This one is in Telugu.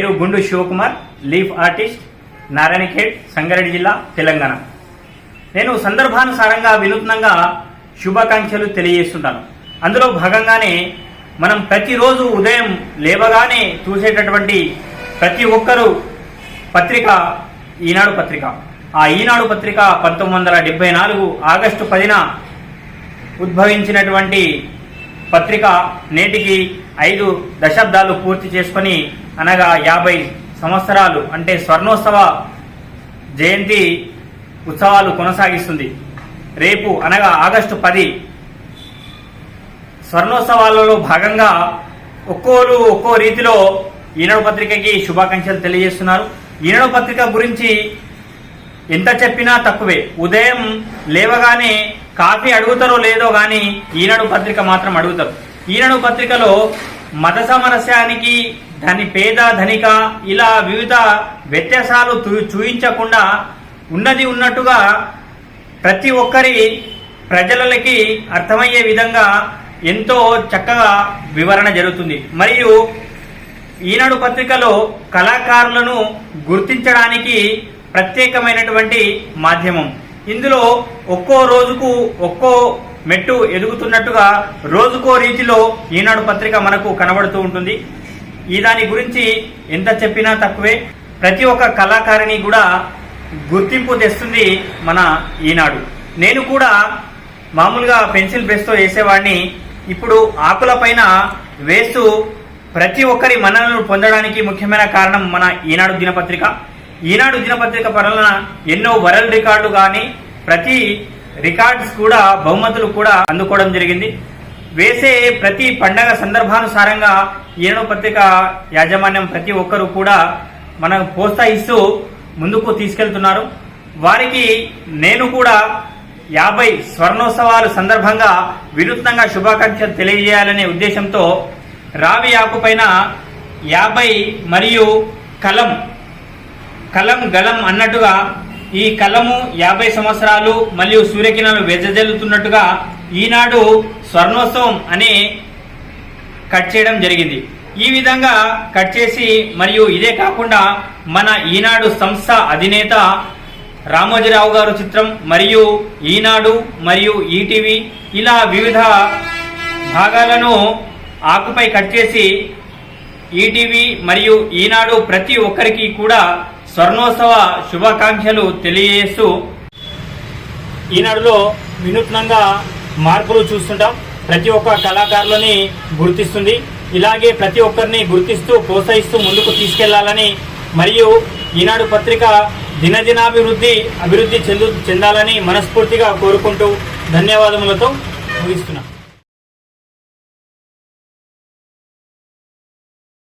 పేరు గుండు శివకుమార్ లీఫ్ ఆర్టిస్ట్ నారాయణఖేడ్ సంగారెడ్డి జిల్లా తెలంగాణ. నేను సందర్భానుసారంగా వినూత్నంగా శుభాకాంక్షలు తెలియజేస్తుంటాను. అందులో భాగంగానే మనం ప్రతిరోజు ఉదయం లేవగానే చూసేటటువంటి ప్రతి ఒక్కరూ పత్రిక ఈనాడు పత్రిక. ఆ ఈనాడు పత్రిక పంతొమ్మిది వందల డెబ్బై నాలుగు ఆగస్టు పదిన ఉద్భవించినటువంటి పత్రిక నేటికి ఐదు దశాబ్దాలు పూర్తి చేసుకొని అనగా యాభై సంవత్సరాలు అంటే స్వర్ణోత్సవ జయంతి ఉత్సవాలు కొనసాగిస్తుంది. రేపు అనగా ఆగస్టు పది స్వర్ణోత్సవాలలో భాగంగా ఒక్కోరు ఒక్కో రీతిలో ఈనాడు పత్రికకి శుభాకాంక్షలు తెలియజేస్తున్నారు. ఈనాడు పత్రిక గురించి ఎంత చెప్పినా తక్కువే. ఉదయం లేవగానే కాఫీ అడుగుతారో లేదో కానీ ఈనాడు పత్రిక మాత్రం అడుగుతారు. ఈనాడు పత్రికలో మత సామరస్యానికి ధని పేద ధనిక ఇలా వివిధ వ్యత్యాసాలు చూ- చూయించకుండా ఉన్నది ఉన్నట్టుగా ప్రతి ఒక్కరి ప్రజలకి అర్థమయ్యే విధంగా ఎంతో చక్కగా వివరణ జరుగుతుంది. మరియు ఈనాడు పత్రికలో కళాకారులను గుర్తించడానికి ప్రత్యేకమైనటువంటి మాధ్యమం. ఇందులో ఒక్కో రోజుకు ఒక్కో మెట్టు ఎదుగుతున్నట్టుగా రోజుకో రీతిలో ఈనాడు పత్రిక మనకు కనబడుతూ ఉంటుంది. ఈ దాని గురించి ఎంత చెప్పినా తక్కువే. ప్రతి ఒక్క కళాకారిణి కూడా గుర్తింపు తెస్తుంది మన ఈనాడు. నేను కూడా మామూలుగా పెన్సిల్ బ్రష్తో వేసేవాడిని. ఇప్పుడు ఆకుల పైన వేస్తూ ప్రతి ఒక్కరి మన్ననలు పొందడానికి ముఖ్యమైన కారణం మన ఈనాడు దినపత్రిక. ఈనాడు దినపత్రిక పనులన ఎన్నో వరల్డ్ రికార్డు కానీ ప్రతి రికార్డ్స్ కూడా బహుమతులు కూడా అందుకోవడం జరిగింది. వేసే ప్రతి పండగ సందర్భానుసారంగా ఏనో పత్రిక యాజమాన్యం ప్రతి ఒక్కరూ కూడా మనకు ప్రోత్సహిస్తూ ముందుకు తీసుకెళ్తున్నారు. వారికి నేను కూడా యాభై స్వర్ణోత్సవాల సందర్భంగా వినూత్నంగా శుభాకాంక్షలు తెలియజేయాలనే ఉద్దేశంతో రావి ఆకుపైన యాభై మరియు కలం కలం గలం అన్నట్టుగా ఈ కలము యాభై సంవత్సరాలు మరియు సూర్యకిరణాలు వెదజల్లుతున్నట్టుగా ఈనాడు స్వర్ణోత్సవం అని కట్ చేయడం జరిగింది. ఈ విధంగా కట్ చేసి మరియు ఇదే కాకుండా మన ఈనాడు సంస్థ అధినేత రామోజీరావు గారు చిత్రం మరియు ఈనాడు మరియు ఈటీవీ ఇలా వివిధ భాగాలను ఆకుపై కట్ చేసి ఈటీవీ మరియు ఈనాడు ప్రతి ఒక్కరికి కూడా స్వర్ణోత్సవ శుభాకాంక్షలు తెలియజేస్తూ ఈనాడులో వినూత్నంగా మార్పులు చూస్తుంటాం. ప్రతి ఒక్క కళాకారులని గుర్తిస్తుంది. ఇలాగే ప్రతి ఒక్కరిని గుర్తిస్తూ ప్రోత్సహిస్తూ ముందుకు తీసుకెళ్ళాలని మరియు ఈనాడు పత్రిక దినదినాభివృద్ధి అభివృద్ధి చెందు చెందాలని మనస్ఫూర్తిగా కోరుకుంటూ ధన్యవాదములతో ముగిస్తున్నాను